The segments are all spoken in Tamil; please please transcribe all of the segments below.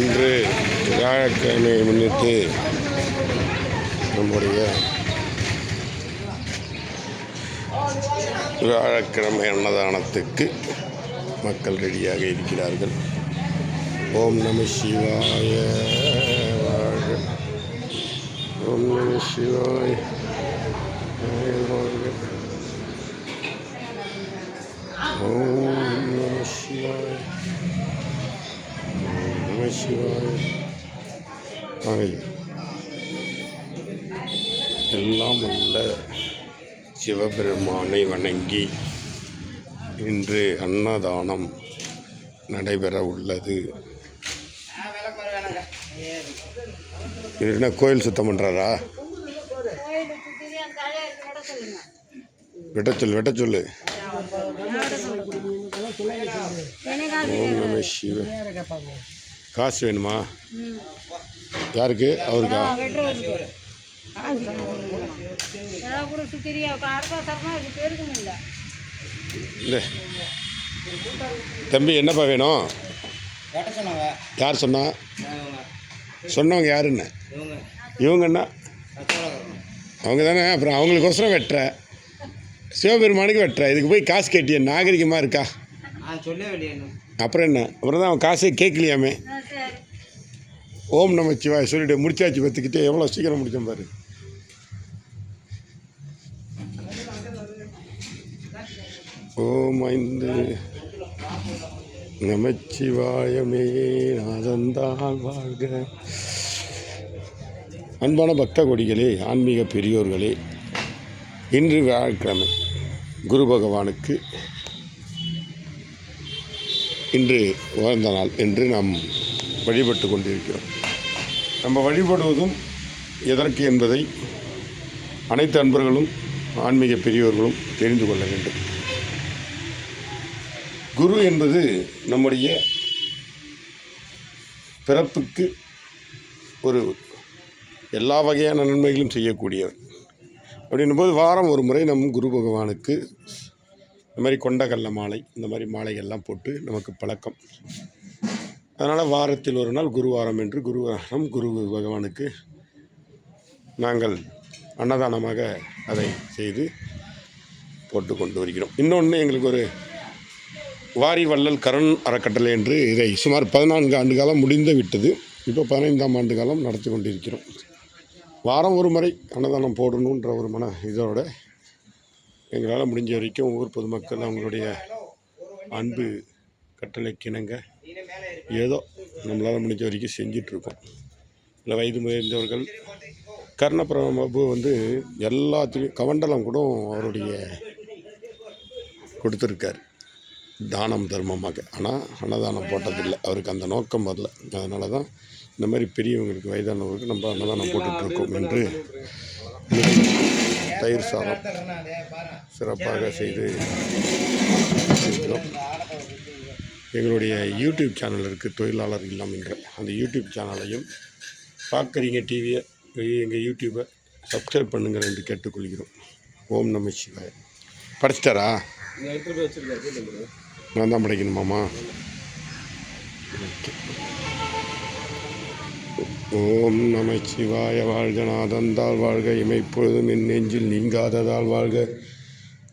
இன்று வியாழக்கிழமையை முன்னிட்டு நம்முடைய வியாழக்கிழமை அன்னதானத்துக்கு மக்கள் ரெடியாக இருக்கிறார்கள். ஓம் நம சிவாய ஓம் நம சிவாய ஓம் நம சிவாய சிவாய ஆய் எல்லாம் உள்ள சிவபெருமானை வணங்கி இன்று அன்னதானம் நடைபெற உள்ளது. இது என்ன கோயில் சுத்தம் பண்ணுறாரா வெட்டச்சொல் தெரியும் ஓம் நம சிவ. காசு வேணுமா? யாருக்கு? அவருக்கா? தம்பி என்னப்பா வேணும்? யார் சொன்னா? சொன்னவங்க யாருன்னு? இவங்க. இவங்கன்னா? அவங்க தானே அப்புறம் அவங்களுக்கோசரம் வெட்டுற. சிவபெருமானுக்கு வெட்டுற. இதுக்கு போய் காசு கேட்டிய நாகரிகமாக இருக்கா? அப்புறம் என்ன? அப்புறம் தான் அவன் காசே கேட்கலையாமே. ஓம் நம சிவாய் சொல்லிட்டு முடிச்சாச்சு பத்துக்கிட்டே. எவ்வளோ சீக்கிரம் முடிச்சோம் பாரு. ஓம் ஐந்து. நமச்சிவாயமே நாதந்தால் வாழ்க. அன்பான பக்த கொடிகளே ஆன்மீக பெரியோர்களே இன்று வியாழக்கிழமை குரு பகவானுக்கு இன்று உகந்த நாள் என்று நாம் வழிபட்டு கொண்டிருக்கிறோம். நம்ம வழிபடுவதும் எதற்கு என்பதை அனைத்து அன்பர்களும் ஆன்மீக பெரியோர்களும் தெரிந்து கொள்ள வேண்டும். குரு என்பது நம்முடைய பிறப்புக்கு ஒரு எல்லா வகையான நன்மைகளும் செய்யக்கூடியவர். அப்படின்னும் போது வாரம் ஒரு முறை நம் குரு பகவானுக்கு இந்த மாதிரி கொண்டகல்ல மாலை இந்த மாதிரி மாலைகள்லாம் போட்டு நமக்கு பழக்கம். அதனால் வாரத்தில் ஒரு நாள் குருவாரம் என்று குருவாரம் குரு பகவானுக்கு நாங்கள் அன்னதானமாக அதை செய்து போட்டு கொண்டு வருகிறோம். இன்னொன்று எங்களுக்கு ஒரு வாரி வள்ளல் கரண் அறக்கட்டளை என்று இதை சுமார் பதினான்கு ஆண்டு காலம் முடிந்து விட்டது. இப்போ பதினைந்தாம் ஆண்டு காலம் நடத்தி கொண்டிருக்கிறோம். வாரம் ஒரு முறை அன்னதானம் போடணுன்ற ஒரு மன இதோட எங்களால் முடிஞ்ச வரைக்கும் ஊர் பொதுமக்கள் அவங்களுடைய அன்பு கட்டளைக்கிணங்க. ஏதோ நம்மளால் முடிஞ்ச வரைக்கும் செஞ்சிட்ருக்கோம். இல்லை வயது முதிர்ந்தவர்கள் கர்ணபிரபு வந்து எல்லாத்துலேயும் கவண்டலம் கூட அவருடைய கொடுத்துருக்கார். தானம் தர்மமாக. ஆனால் அன்னதானம் போட்டதில்லை. அவருக்கு அந்த நோக்கம் வரல. அதனால தான் இந்த மாதிரி பெரியவங்களுக்கு வயதானவர்களுக்கு நம்ம அன்னதானம் போட்டுட்ருக்கோம் என்று தயிர் சாதம் சிறப்பாக செய்து இருக்கிறோம் எங்களுடைய யூடியூப் சேனல் இருக்குது தொழிலாளர் இல்லம் என்ற அந்த யூடியூப் சேனலையும் பார்க்குறீங்க டிவியை எங்கள் யூடியூப்பை சப்ஸ்கிரைப் பண்ணுங்கள் என்று கேட்டுக்கொள்கிறோம். ஓம் நம சிவாய. படிச்சிட்டாரா? நான் தான் படிக்கணுமாம்மா ஓம் நம சிவாய வாழ்க நாதந்தால் வாழ்க இமைப்பொழுதும் என் நெஞ்சில் நீங்காததால் வாழ்க.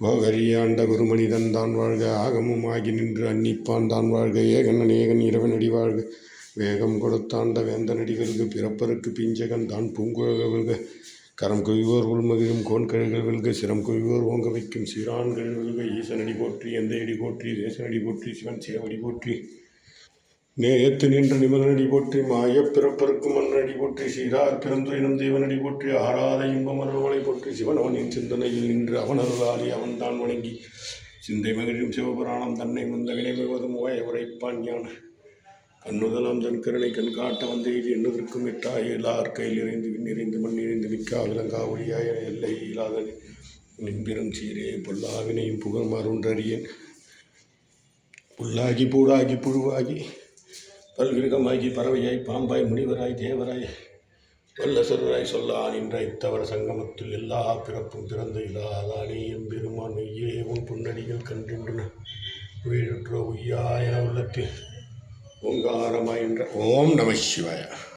மகரியாண்ட குருமனிதன் தான் வாழ்க ஆகமும் ஆகி நின்று அன்னிப்பான் தான் வாழ்க. ஏகன் அநேகன் இரவனடி வாழ்க. வேகம் கொடுத்தாண்ட வேந்தனடி வெல்க பிறப்பருக்கு பிஞ்சகன் தான் பூங்குழக வெல்க கரம் குவிவோர் உள்மகிழும் கோன்கழுகள் வெல்க சிரம் குவிவோர் ஓங்க வைக்கும் சீரான்கள் வெல்க ஈசனடி போற்றி எந்த அடி போற்றி தேசனடி போற்றி சிவன் சிவடி போற்றி. நேயத்து நின்று நிமலனடி போற்றி மாயப் பிறப்பருக்கும் மன்னடி போற்றி சீரார் பிறந்துயினும் தேவனடி போற்றி ஆறாத இன்பம் அருள்மலை போற்றி சிவனவனின் சிந்தனையில் நின்று அவன் அருளாளி அவன் தான் வணங்கி சிந்தை மகிழும் சிவபுராணம் தன்னை முந்தகனை முழுவதும் ஓய உரைப்பான் ஞான. கண்ணுதலாம் தன் கருணை கண் காட்ட வந்தெய்தி எண்ணுதற்கும் எட்டாய் எல்லார் கையில் இறைந்து விண்ணிறைந்து மண் இறைந்து மிக்கா விலங்கா ஒளியாய எல்லை இல்லாத நின்பிறம் சீரே பொல்லாவினையும் புகழ் மருன்றறியேன் புல்லாகி பூடாகி புழுவாகி பல்கிருகமாகி பறவையாய் பாம்பாய் முனிவராய் தேவராய் வல்லசருராய் சொல்லா நின்ற இத்தவர சங்கமத்தில் எல்லா பிறப்பும் பிறந்த இலாதானே எம்பெருமான் மெய்யே உன் புன்னடிகள் கண்டின்றன வீழுற்றோ உய்யா என உள்ளத்தில் ஓங்காரமாயின்ற ஓம் நம சிவாயா.